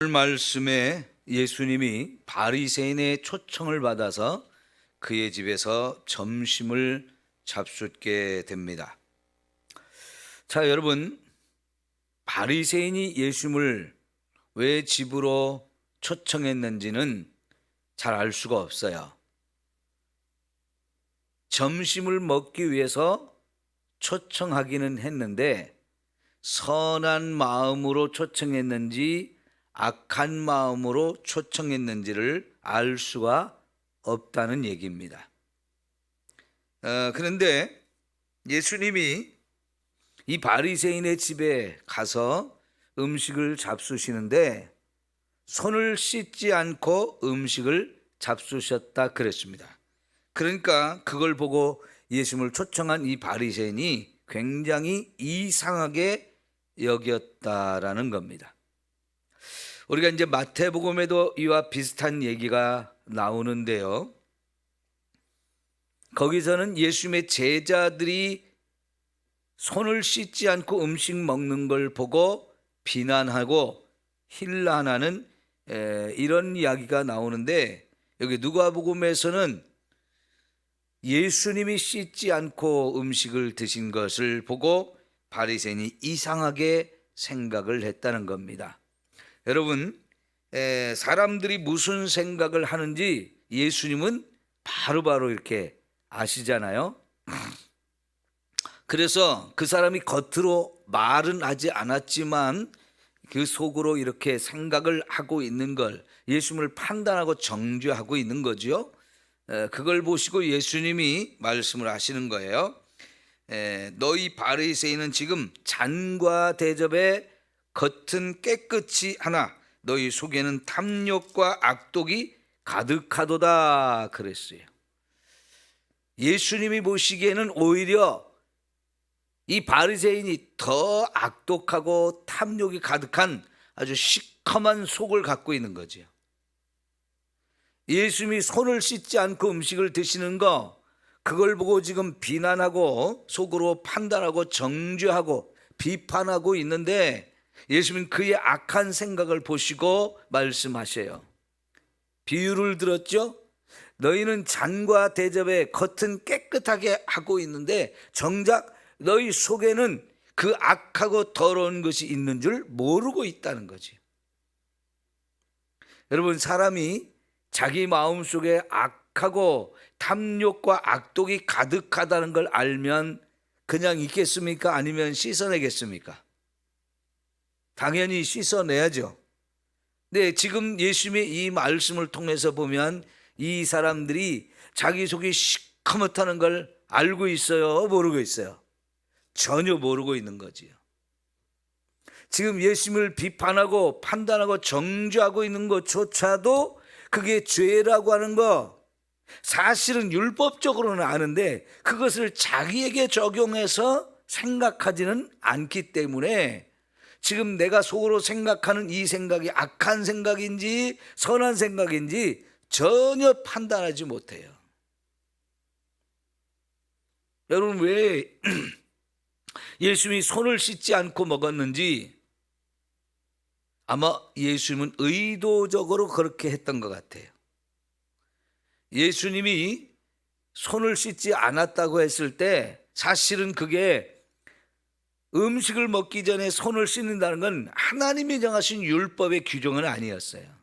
오늘 말씀에 예수님이 바리새인의 초청을 받아서 그의 집에서 점심을 잡숫게 됩니다. 자, 여러분 바리새인이 예수님을 왜 집으로 초청했는지는 잘 알 수가 없어요. 점심을 먹기 위해서 초청하기는 했는데 선한 마음으로 초청했는지 악한 마음으로 초청했는지를 알 수가 없다는 얘기입니다. 어, 그런데 예수님이 이 바리새인의 집에 가서 음식을 잡수시는데 손을 씻지 않고 음식을 잡수셨다 그랬습니다. 그러니까 그걸 보고 예수님을 초청한 이 바리새인이 굉장히 이상하게 여겼다라는 겁니다. 우리가 이제 마태복음에도 이와 비슷한 얘기가 나오는데요. 거기서는 예수님의 제자들이 손을 씻지 않고 음식 먹는 걸 보고 비난하고 힐난하는 에, 이런 이야기가 나오는데 여기 누가복음에서는 예수님이 씻지 않고 음식을 드신 것을 보고 바리새인이 이상하게 생각을 했다는 겁니다. 여러분, 에, 사람들이 무슨 생각을 하는지 예수님은 바로 바로 이렇게 아시잖아요. 그래서 그 사람이 겉으로 말은 하지 않았지만 그 속으로 이렇게 생각을 하고 있는 걸 예수님을 판단하고 정죄하고 있는. 에, 그걸 보시고 예수님이 말씀을 하시는 거예요. 에, 너희 바리새인은 지금 잔과 대접에 겉은 깨끗이 하나 너희 속에는 탐욕과 악독이 가득하도다 그랬어요. 예수님이 보시기에는 오히려 이 바리새인이 더 악독하고 탐욕이 가득한 아주 시커먼 속을 갖고 있는 거지요. 예수님이 손을 씻지 않고 음식을 드시는 거 그걸 보고 지금 비난하고 속으로 판단하고 정죄하고 비판하고 있는데 예수님은 그의 악한 생각을 보시고 말씀하셔요. 비유를 들었죠? 너희는 잔과 대접에 겉은 깨끗하게 하고 있는데 정작 너희 속에는 그 악하고 더러운 것이 있는 줄 모르고 있다는 거지. 여러분 사람이 자기 마음 속에 악하고 탐욕과 악독이 가득하다는 걸 알면 그냥 있겠습니까? 아니면 씻어내겠습니까? 당연히 씻어내야죠. 네, 지금 예수님의 이 말씀을 통해서 보면 이 사람들이 자기 속이 시커멓다는 걸 알고 있어요? 모르고 있어요? 전혀 모르고 있는 거지요. 지금 예수님을 비판하고 판단하고 정죄하고 있는 것조차도 그게 죄라고 하는 거 사실은 율법적으로는 아는데 그것을 자기에게 적용해서 생각하지는 않기 때문에 지금 내가 속으로 생각하는 이 생각이 악한 생각인지 선한 생각인지 전혀 판단하지 못해요. 여러분 왜 예수님이 손을 씻지 않고 먹었는지 아마 예수님은 의도적으로 그렇게 했던 것 같아요. 예수님이 손을 씻지 않았다고 했을 때 사실은 그게 음식을 먹기 전에 손을 씻는다는 건 하나님이 정하신 율법의 규정은 아니었어요.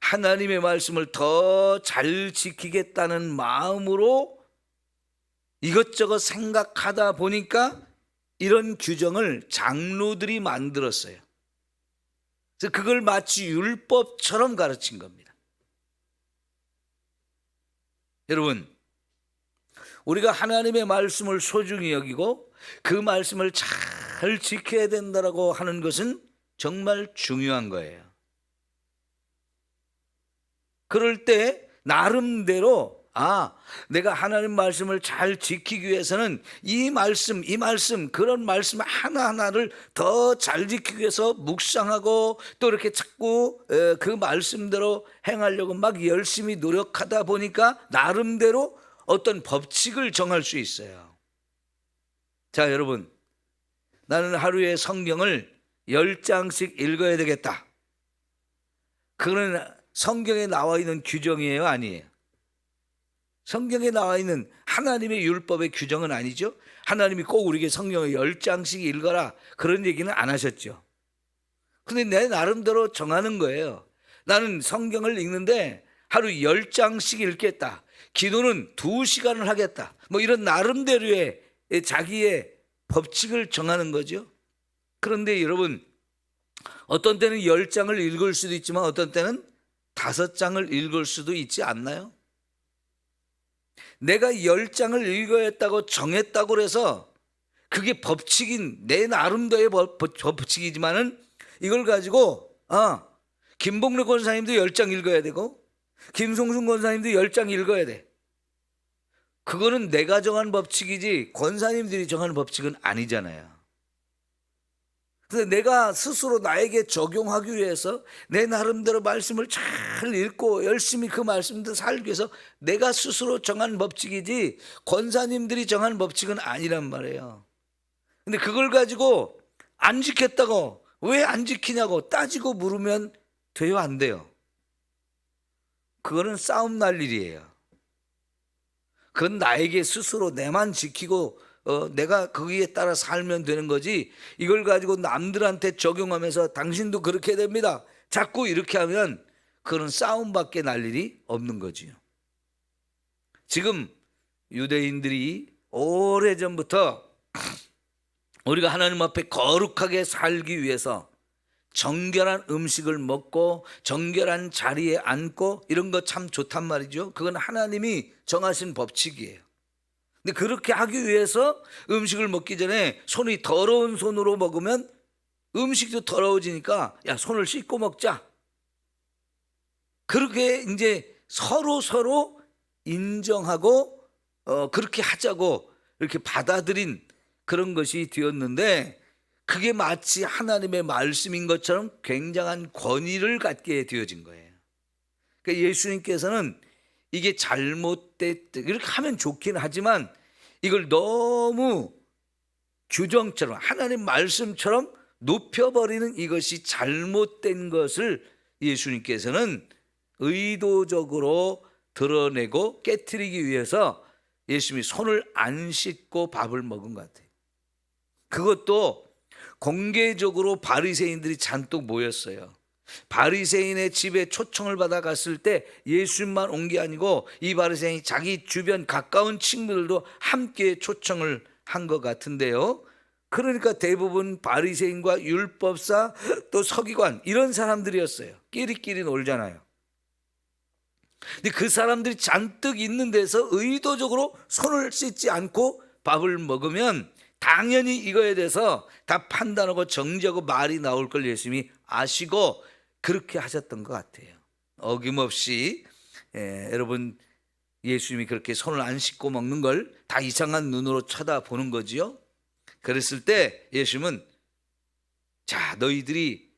하나님의 말씀을 더 잘 지키겠다는 마음으로 이것저것 생각하다 보니까 이런 규정을 장로들이 만들었어요. 그래서 그걸 마치 율법처럼 가르친 겁니다. 여러분, 우리가 하나님의 말씀을 소중히 여기고 그 말씀을 잘 지켜야 된다라고 하는 것은 정말 중요한 거예요. 그럴 때 나름대로 아, 내가 하나님 말씀을 잘 지키기 위해서는 이 말씀, 이 말씀, 그런 말씀 하나하나를 더 잘 지키기 위해서 묵상하고 또 이렇게 자꾸 그 말씀대로 행하려고 막 열심히 노력하다 보니까 나름대로 어떤 법칙을 정할 수 있어요. 자, 여러분. 나는 하루에 성경을 열 장씩 읽어야 되겠다. 그거는 성경에 나와 있는 규정이에요, 아니에요? 성경에 나와 있는 하나님의 율법의 규정은 아니죠. 하나님이 꼭 우리에게 성경을 열 장씩 읽어라 그런 얘기는 안 하셨죠. 근데 내 나름대로 정하는 거예요. 나는 성경을 읽는데 하루 열 장씩 읽겠다. 기도는 두 시간을 하겠다. 뭐 이런 나름대로의 자기의 법칙을 정하는 거죠. 그런데 여러분 어떤 때는 열 장을 읽을 수도 있지만 어떤 때는 다섯 장을 읽을 수도 있지 않나요? 내가 열 장을 읽어야 했다고 정했다고 그래서 그게 법칙인 내 나름대로의 법, 법칙이지만은 이걸 가지고 아 김봉래 권사님도 열 장 읽어야 되고 김송순 권사님도 열 장 읽어야 돼. 그거는 내가 정한 법칙이지 권사님들이 정한 법칙은 아니잖아요. 그래서 내가 스스로 나에게 적용하기 위해서 내 나름대로 말씀을 잘 읽고 열심히 그 말씀대로 살기 위해서 내가 스스로 정한 법칙이지 권사님들이 정한 법칙은 아니란 말이에요. 근데 그걸 가지고 안 지켰다고 왜 안 지키냐고 따지고 물으면 돼요 안 돼요? 그거는 싸움 날 일이에요. 그건 나에게 스스로 내만 지키고 어, 내가 거기에 따라 살면 되는 거지 이걸 가지고 남들한테 적용하면서 당신도 그렇게 됩니다. 자꾸 이렇게 하면 그런 싸움밖에 날 일이 없는 거지요. 지금 유대인들이 오래전부터 우리가 하나님 앞에 거룩하게 살기 위해서 정결한 음식을 먹고 정결한 자리에 앉고 이런 거 참 좋단 말이죠. 그건 하나님이 정하신 법칙이에요. 근데 그렇게 하기 위해서 음식을 먹기 전에 손이 더러운 손으로 먹으면 음식도 더러워지니까 야 손을 씻고 먹자. 그렇게 이제 서로 서로 인정하고 어 그렇게 하자고 이렇게 받아들인 그런 것이 되었는데 그게 마치 하나님의 말씀인 것처럼 굉장한 권위를 갖게 되어진 거예요. 그러니까 예수님께서는 이게 잘못됐 이렇게 하면 좋긴 하지만 이걸 너무 규정처럼 하나님 말씀처럼 높여버리는 이것이 잘못된 것을 예수님께서는 의도적으로 드러내고 깨뜨리기 위해서 예수님이 손을 안 씻고 밥을 먹은 것 같아요. 그것도 공개적으로 바리새인들이 잔뜩 모였어요. 바리새인의 집에 초청을 받아 갔을 때 예수님만 온 게 아니고 이 바리새인이 자기 주변 가까운 친구들도 함께 초청을 한 것 같은데요. 그러니까 대부분 바리새인과 율법사 또 서기관 이런 사람들이었어요. 끼리끼리 놀잖아요. 근데 그 사람들이 잔뜩 있는 데서 의도적으로 손을 씻지 않고 밥을 먹으면 당연히 이거에 대해서 다 판단하고 정지하고 말이 나올 걸 예수님이 아시고 그렇게 하셨던 것 같아요. 어김없이 예, 여러분 예수님이 그렇게 손을 안 씻고 먹는 걸 다 이상한 눈으로 쳐다보는 거지요. 그랬을 때 예수님은 자 너희들이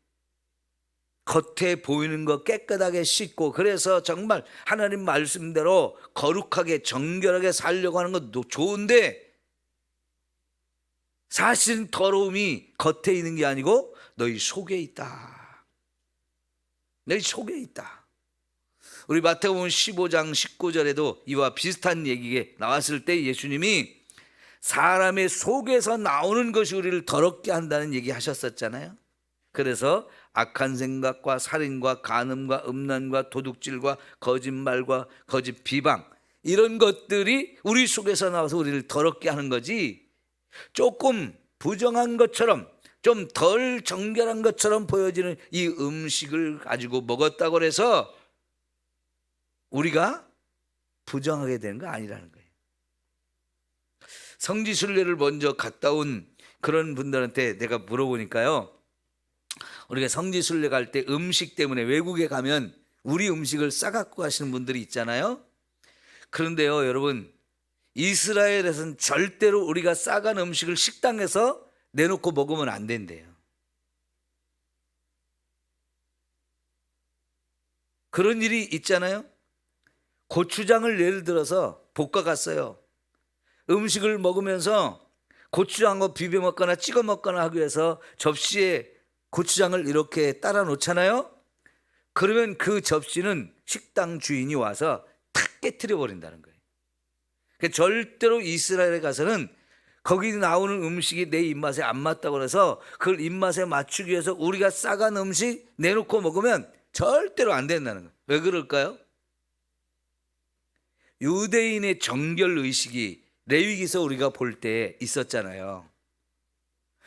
겉에 보이는 거 깨끗하게 씻고 그래서 정말 하나님 말씀대로 거룩하게 정결하게 살려고 하는 것도 좋은데 사실 더러움이 겉에 있는 게 아니고 너희 속에 있다. 너희 속에 있다. 우리 마태복음 15장 19절에도 이와 비슷한 얘기가 나왔을 때 예수님이 사람의 속에서 나오는 것이 우리를 더럽게 한다는 얘기 하셨었잖아요. 그래서 악한 생각과 살인과 간음과 음란과 도둑질과 거짓말과 거짓 비방 이런 것들이 우리 속에서 나와서 우리를 더럽게 하는 거지 조금 부정한 것처럼 좀 덜 정결한 것처럼 보여지는 이 음식을 가지고 먹었다고 해서 우리가 부정하게 되는 거 아니라는 거예요. 성지순례를 먼저 갔다 온 그런 분들한테 내가 물어보니까요. 우리가 성지순례 갈 때 음식 때문에 외국에 가면 우리 음식을 싸갖고 가시는 분들이 있잖아요. 그런데요, 여러분, 이스라엘에서는 절대로 우리가 싸간 음식을 식당에서 내놓고 먹으면 안 된대요. 그런 일이 있잖아요. 고추장을 예를 들어서 볶아 갔어요. 음식을 먹으면서 고추장과 비벼 먹거나 찍어 먹거나 하기 위해서 접시에 고추장을 이렇게 따라 놓잖아요. 그러면 그 접시는 식당 주인이 와서 탁 깨뜨려 버린다는 거예요. 그러니까 절대로 이스라엘에 가서는 거기 나오는 음식이 내 입맛에 안 맞다고 그래서 그걸 입맛에 맞추기 위해서 우리가 싸간 음식 내놓고 먹으면 절대로 안 된다는 거예요. 왜 그럴까요? 유대인의 정결 의식이 레위기서 우리가 볼 때 있었잖아요.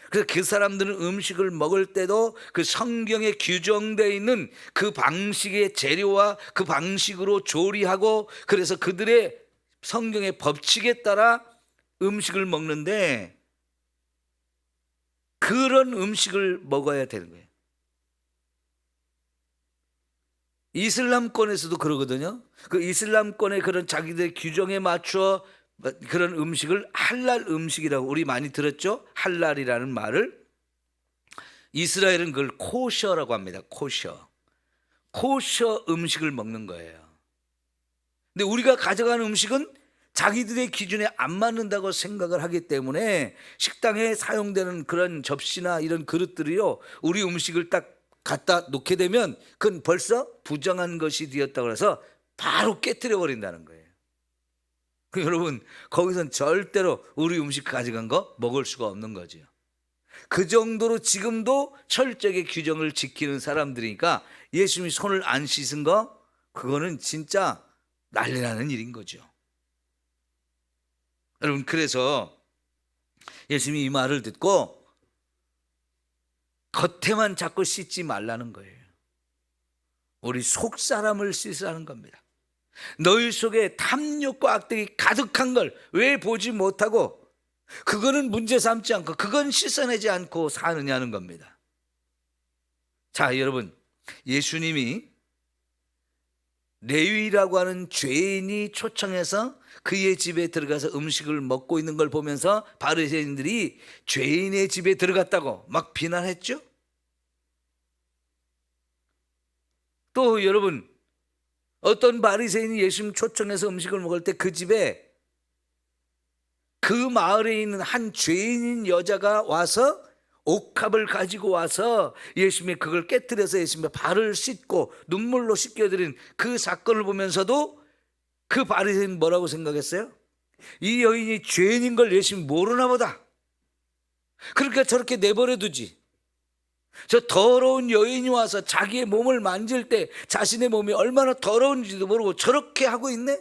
그래서 그 사람들은 음식을 먹을 때도 그 성경에 규정되어 있는 그 방식의 재료와 그 방식으로 조리하고 그래서 그들의 성경의 법칙에 따라 음식을 먹는데 그런 음식을 먹어야 되는 거예요. 이슬람권에서도 그러거든요. 그 이슬람권의 그런 자기들 규정에 맞춰 그런 음식을 할랄 음식이라고 우리 많이 들었죠? 할랄이라는 말을 이스라엘은 그걸 코셔라고 합니다. 코셔. 코셔 음식을 먹는 거예요. 근데 우리가 가져가는 음식은 자기들의 기준에 안 맞는다고 생각을 하기 때문에 식당에 사용되는 그런 접시나 이런 그릇들이요. 우리 음식을 딱 갖다 놓게 되면 그건 벌써 부정한 것이 되었다고 해서 바로 깨뜨려 버린다는 거예요. 그 여러분 거기선 절대로 우리 음식 가져간 거 먹을 수가 없는 거죠. 그 정도로 지금도 철저하게 규정을 지키는 사람들이니까 예수님이 손을 안 씻은 거 그거는 진짜 난리 나는 일인 거죠. 여러분 그래서 예수님이 이 말을 듣고 겉에만 자꾸 씻지 말라는 거예요. 우리 속 사람을 씻으라는 겁니다. 너희 속에 탐욕과 악덕이 가득한 걸 왜 보지 못하고 그거는 문제 삼지 않고 그건 씻어내지 않고 사느냐는 겁니다. 자, 여러분. 예수님이 레위라고 하는 죄인이 초청해서 그의 집에 들어가서 음식을 먹고 있는 걸 보면서 바리새인들이 죄인의 집에 들어갔다고 막 비난했죠. 또 여러분 어떤 바리새인이 예수님 초청해서 음식을 먹을 때 그 집에 그 마을에 있는 한 죄인인 여자가 와서 옥합을 가지고 와서 예수님이 그걸 깨뜨려서 예수님의 발을 씻고 눈물로 씻겨드린 그 사건을 보면서도 그 바리새인 뭐라고 생각했어요? 이 여인이 죄인인 걸 예수님 모르나 보다. 그러니까 저렇게 내버려 두지. 저 더러운 여인이 와서 자기의 몸을 만질 때 자신의 몸이 얼마나 더러운지도 모르고 저렇게 하고 있네?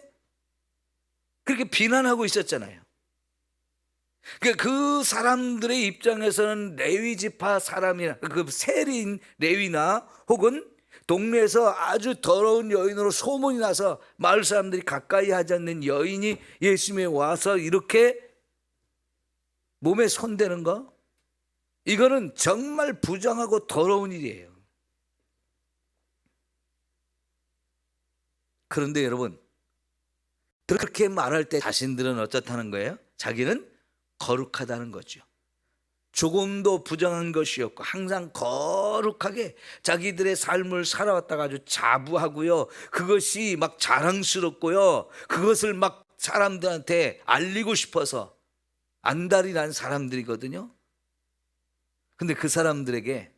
그렇게 비난하고 있었잖아요. 그러니까 그 사람들의 입장에서는 레위 지파 사람이나 그 세리인 레위나 혹은 동네에서 아주 더러운 여인으로 소문이 나서 마을 사람들이 가까이 하지 않는 여인이 예수님에 와서 이렇게 몸에 손대는 거 이거는 정말 부정하고 더러운 일이에요. 그런데 여러분 그렇게 말할 때 자신들은 어떻다는 거예요? 자기는 거룩하다는 거죠. 조금도 부정한 것이었고 항상 거룩하게 자기들의 삶을 살아왔다가 아주 자부하고요. 그것이 막 자랑스럽고요. 그것을 막 사람들한테 알리고 싶어서 안달이 난 사람들이거든요. 근데 그 사람들에게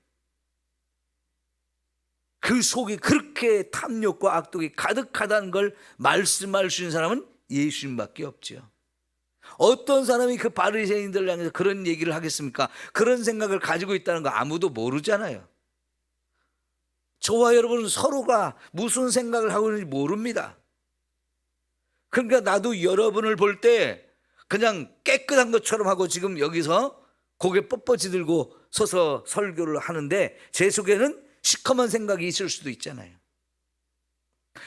그 속에 그렇게 탐욕과 악독이 가득하다는 걸 말씀할 수 있는 사람은 예수님밖에 없죠. 어떤 사람이 그 바리새인들 향해서 그런 얘기를 하겠습니까? 그런 생각을 가지고 있다는 거 아무도 모르잖아요. 저와 여러분은 서로가 무슨 생각을 하고 있는지 모릅니다. 그러니까 나도 여러분을 볼 때 그냥 깨끗한 것처럼 하고 지금 여기서 고개 뻣뻣이 들고 서서 설교를 하는데 제 속에는 시커먼 생각이 있을 수도 있잖아요.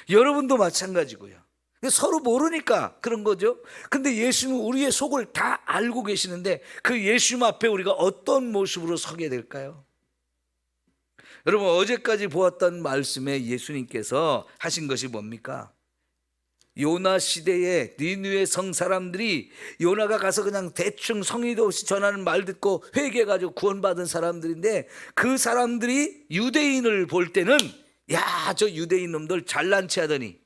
여러분도 마찬가지고요. 서로 모르니까 그런 거죠. 근데 예수님은 우리의 속을 다 알고 계시는데 그 예수님 앞에 우리가 어떤 모습으로 서게 될까요? 여러분 어제까지 보았던 말씀에 예수님께서 하신 것이 뭡니까? 요나 시대에 니누의 성 사람들이 요나가 가서 그냥 대충 성의도 없이 전하는 말 듣고 회개해 가지고 구원받은 사람들인데 그 사람들이 유대인을 볼 때는 야 저 유대인 놈들 잘난 체 하더니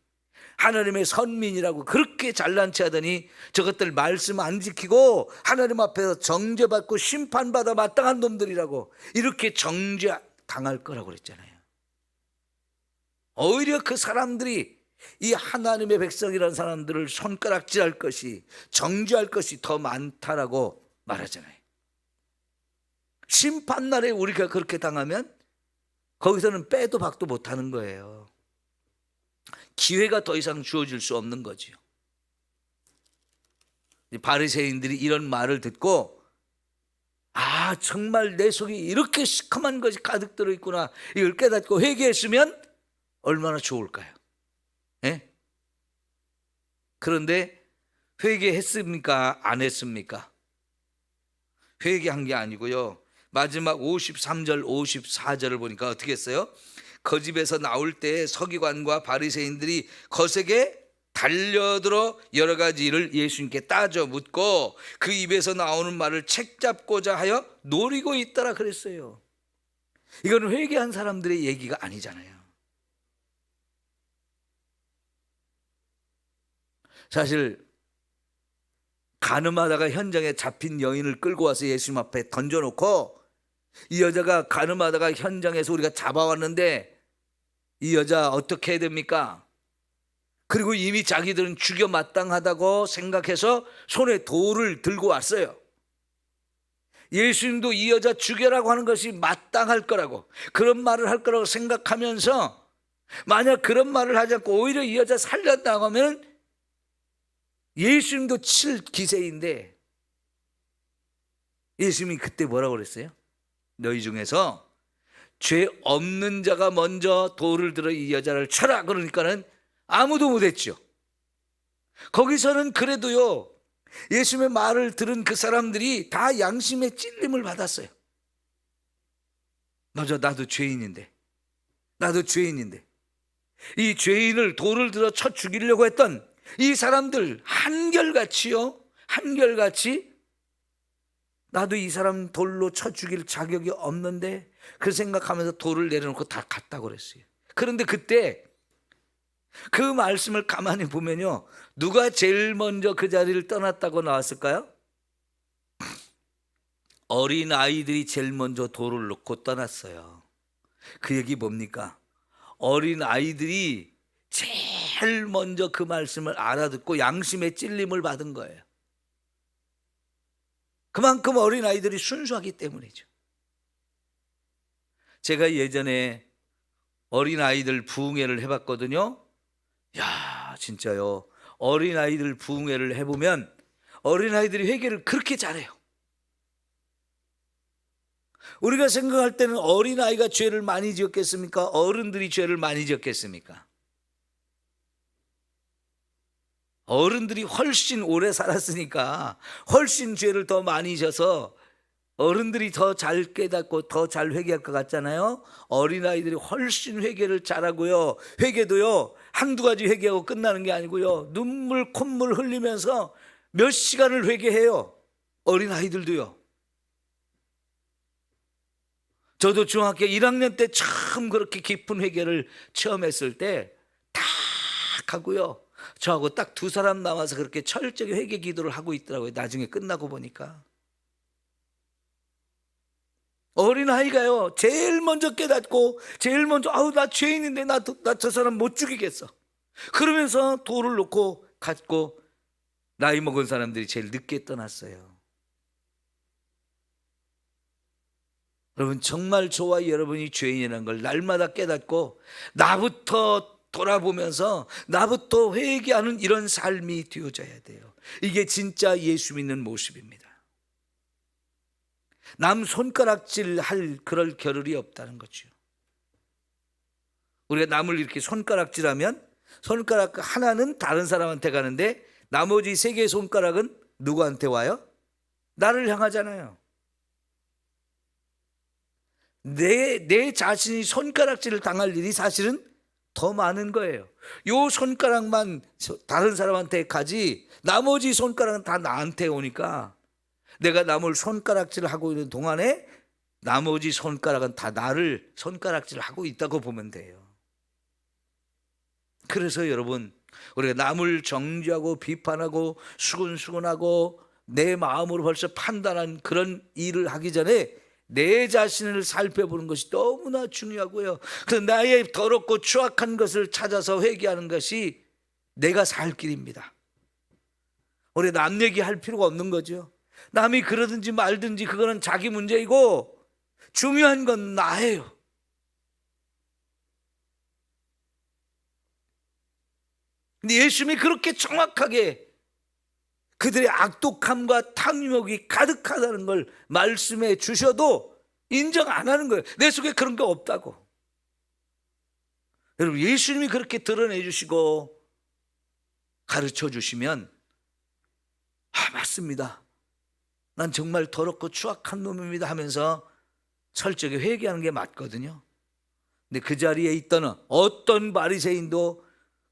하나님의 선민이라고 그렇게 잘난 체 하더니 저것들 말씀 안 지키고 하나님 앞에서 정죄받고 심판받아 마땅한 놈들이라고 이렇게 정죄 당할 거라고 그랬잖아요. 오히려 그 사람들이 이 하나님의 백성이라는 사람들을 손가락질할 것이 정죄할 것이 더 많다라고 말하잖아요. 심판 날에 우리가 그렇게 당하면 거기서는 빼도 박도 못하는 거예요. 기회가 더 이상 주어질 수 없는 거지요. 이 바리새인들이 이런 말을 듣고 아 정말 내 속에 이렇게 시커먼 것이 가득 들어 있구나 이걸 깨닫고 회개했으면 얼마나 좋을까요? 예? 그런데 회개했습니까? 안 했습니까? 회개한 게 아니고요. 마지막 53절 54절을 보니까 어떻게 했어요? 그 집에서 나올 때 서기관과 바리새인들이 거세게 달려들어 여러 가지 일을 예수님께 따져 묻고 그 입에서 나오는 말을 책잡고자 하여 노리고 있더라 그랬어요. 이거는 회개한 사람들의 얘기가 아니잖아요. 사실 가늠하다가 현장에 잡힌 여인을 끌고 와서 예수님 앞에 던져놓고 이 여자가 가늠하다가 현장에서 우리가 잡아왔는데 이 여자 어떻게 해야 됩니까? 그리고 이미 자기들은 죽여 마땅하다고 생각해서 손에 돌을 들고 왔어요. 예수님도 이 여자 죽여라고 하는 것이 마땅할 거라고 그런 말을 할 거라고 생각하면서 만약 그런 말을 하지 않고 오히려 이 여자 살렸다고 하면 예수님도 칠 기세인데 예수님이 그때 뭐라고 그랬어요? 너희 중에서 죄 없는 자가 먼저 돌을 들어 이 여자를 쳐라 그러니까는 아무도 못했죠. 거기서는 그래도요 예수님의 말을 들은 그 사람들이 다 양심의 찔림을 받았어요. 맞아 나도 죄인인데 나도 죄인인데 이 죄인을 돌을 들어 쳐 죽이려고 했던 이 사람들 한결같이요 한결같이 나도 이 사람 돌로 쳐 죽일 자격이 없는데 그 생각하면서 돌을 내려놓고 다 갔다고 그랬어요. 그런데 그때 그 말씀을 가만히 보면요. 누가 제일 먼저 그 자리를 떠났다고 나왔을까요? 어린 아이들이 제일 먼저 돌을 놓고 떠났어요. 그 얘기 뭡니까? 어린 아이들이 제일 먼저 그 말씀을 알아듣고 양심의 찔림을 받은 거예요. 그만큼 어린 아이들이 순수하기 때문이죠. 제가 예전에 어린 아이들 부흥회를 해봤거든요. 야, 진짜요. 어린 아이들 부흥회를 해보면 어린 아이들이 회개를 그렇게 잘해요. 우리가 생각할 때는 어린 아이가 죄를 많이 지었겠습니까? 어른들이 죄를 많이 지었겠습니까? 어른들이 훨씬 오래 살았으니까 훨씬 죄를 더 많이 져서 어른들이 더 잘 깨닫고 더 잘 회개할 것 같잖아요. 어린아이들이 훨씬 회개를 잘하고요. 회개도요, 한두 가지 회개하고 끝나는 게 아니고요. 눈물, 콧물 흘리면서 몇 시간을 회개해요. 어린아이들도요. 저도 중학교 1학년 때 처음 그렇게 깊은 회개를 처음 했을 때 딱 하고요. 저하고 딱 두 사람 남아서 그렇게 철저히 회개 기도를 하고 있더라고요. 나중에 끝나고 보니까. 어린 아이가요, 제일 먼저 깨닫고, 제일 먼저, 아우, 나 죄인인데, 나, 나 저 사람 못 죽이겠어. 그러면서 돌을 놓고 갔고, 나이 먹은 사람들이 제일 늦게 떠났어요. 여러분, 정말 저와 여러분이 죄인이라는 걸 날마다 깨닫고, 나부터 돌아보면서 나부터 회개하는 이런 삶이 되어져야 돼요. 이게 진짜 예수 믿는 모습입니다. 남 손가락질 할 그럴 겨를이 없다는 거죠. 우리가 남을 이렇게 손가락질하면 손가락 하나는 다른 사람한테 가는데 나머지 세 개의 손가락은 누구한테 와요? 나를 향하잖아요. 내, 내 자신이 손가락질을 당할 일이 사실은 더 많은 거예요. 요 손가락만 다른 사람한테 가지 나머지 손가락은 다 나한테 오니까 내가 남을 손가락질을 하고 있는 동안에 나머지 손가락은 다 나를 손가락질을 하고 있다고 보면 돼요. 그래서 여러분 우리가 남을 정죄하고 비판하고 수근수근하고 내 마음으로 벌써 판단한 그런 일을 하기 전에 내 자신을 살펴보는 것이 너무나 중요하고요. 그 나의 더럽고 추악한 것을 찾아서 회개하는 것이 내가 살 길입니다. 우리 남 얘기할 필요가 없는 거죠. 남이 그러든지 말든지 그거는 자기 문제이고 중요한 건 나예요. 근데 예수님이 그렇게 정확하게 그들의 악독함과 탐욕이 가득하다는 걸 말씀해 주셔도 인정 안 하는 거예요. 내 속에 그런 게 없다고. 여러분, 예수님이 그렇게 드러내 주시고 가르쳐 주시면, 아, 맞습니다. 난 정말 더럽고 추악한 놈입니다 하면서 철저하게 회개하는 게 맞거든요. 근데 그 자리에 있던 어떤 바리새인도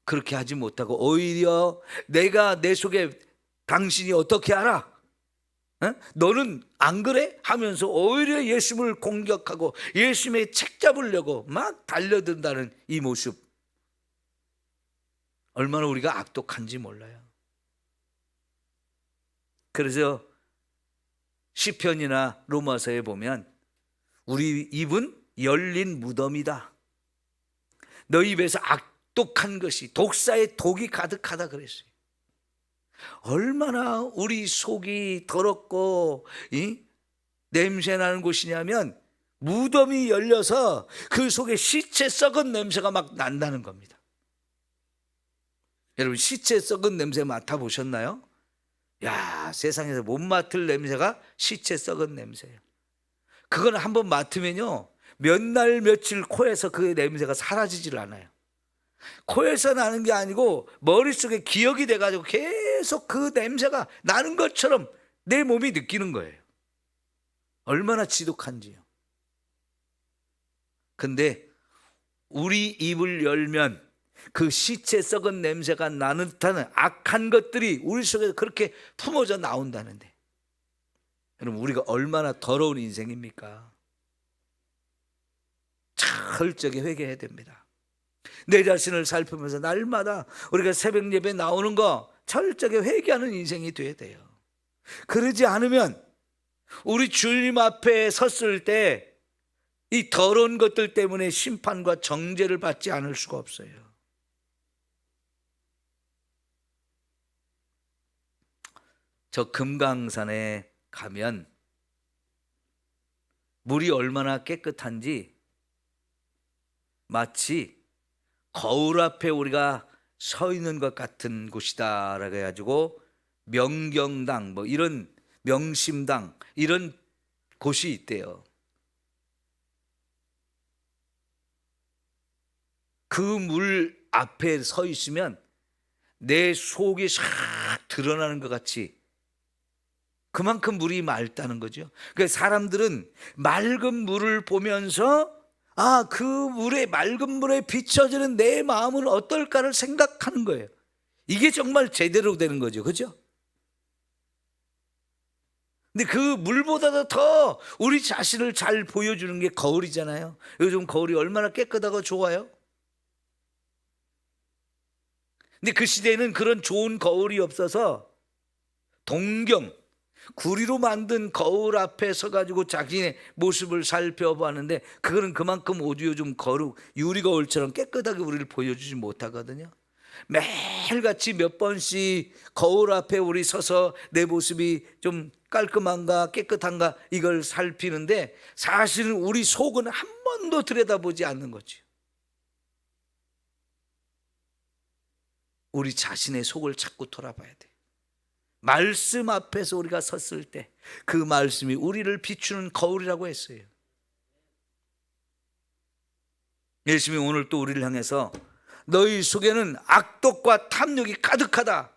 그렇게 하지 못하고 오히려 내가 내 속에 당신이 어떻게 알아? 어? 너는 안 그래? 하면서 오히려 예수님을 공격하고 예수님의 책 잡으려고 막 달려든다는 이 모습. 얼마나 우리가 악독한지 몰라요. 그래서 시편이나 로마서에 보면 우리 입은 열린 무덤이다. 너 입에서 악독한 것이 독사의 독이 가득하다 그랬어요. 얼마나 우리 속이 더럽고 이? 냄새 나는 곳이냐면 무덤이 열려서 그 속에 시체 썩은 냄새가 막 난다는 겁니다. 여러분 시체 썩은 냄새 맡아 보셨나요? 야 세상에서 못 맡을 냄새가 시체 썩은 냄새예요. 그건 한번 맡으면요 몇 날 며칠 코에서 그 냄새가 사라지질 않아요. 코에서 나는 게 아니고 머릿속에 기억이 돼 가지고 계속 그 냄새가 나는 것처럼 내 몸이 느끼는 거예요. 얼마나 지독한지요. 근데 우리 입을 열면 그 시체 썩은 냄새가 나는 듯한 악한 것들이 우리 속에서 그렇게 품어져 나온다는데 여러분 우리가 얼마나 더러운 인생입니까? 철저하게 회개해야 됩니다. 내 자신을 살피면서 날마다 우리가 새벽 예배 나오는 거 철저하게 회개하는 인생이 돼야 돼요. 그러지 않으면 우리 주님 앞에 섰을 때 이 더러운 것들 때문에 심판과 정죄를 받지 않을 수가 없어요. 저 금강산에 가면 물이 얼마나 깨끗한지 마치 거울 앞에 우리가 서 있는 것 같은 곳이다라고 해가지고 명경당 뭐 이런 명심당 이런 곳이 있대요. 그 물 앞에 서 있으면 내 속이 싹 드러나는 것 같이 그만큼 물이 맑다는 거죠. 그러니까 사람들은 맑은 물을 보면서 아, 그 물에 맑은 물에 비춰지는 내 마음은 어떨까를 생각하는 거예요. 이게 정말 제대로 되는 거죠. 그죠? 근데 그 물보다도 더 우리 자신을 잘 보여주는 게 거울이잖아요. 요즘 거울이 얼마나 깨끗하고 좋아요. 근데 그 시대에는 그런 좋은 거울이 없어서 동경, 구리로 만든 거울 앞에 서가지고 자기의 모습을 살펴보았는데 그거는 그만큼 오디오 좀 거룩 유리 거울처럼 깨끗하게 우리를 보여주지 못하거든요. 매일같이 몇 번씩 거울 앞에 우리 서서 내 모습이 좀 깔끔한가 깨끗한가 이걸 살피는데 사실은 우리 속은 한 번도 들여다보지 않는 거죠. 우리 자신의 속을 자꾸 돌아봐야 돼. 말씀 앞에서 우리가 섰을 때 그 말씀이 우리를 비추는 거울이라고 했어요. 예수님이 오늘 또 우리를 향해서 너희 속에는 악독과 탐욕이 가득하다.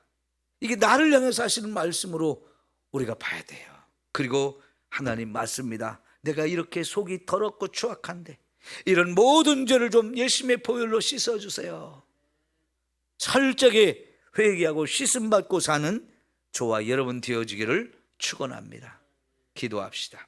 이게 나를 향해서 하시는 말씀으로 우리가 봐야 돼요. 그리고 하나님 맞습니다. 내가 이렇게 속이 더럽고 추악한데 이런 모든 죄를 좀 예수님의 보혈로 씻어 주세요. 철저하게 회개하고 씻음 받고 사는 저와 여러분 되어지기를 축원합니다. 기도합시다.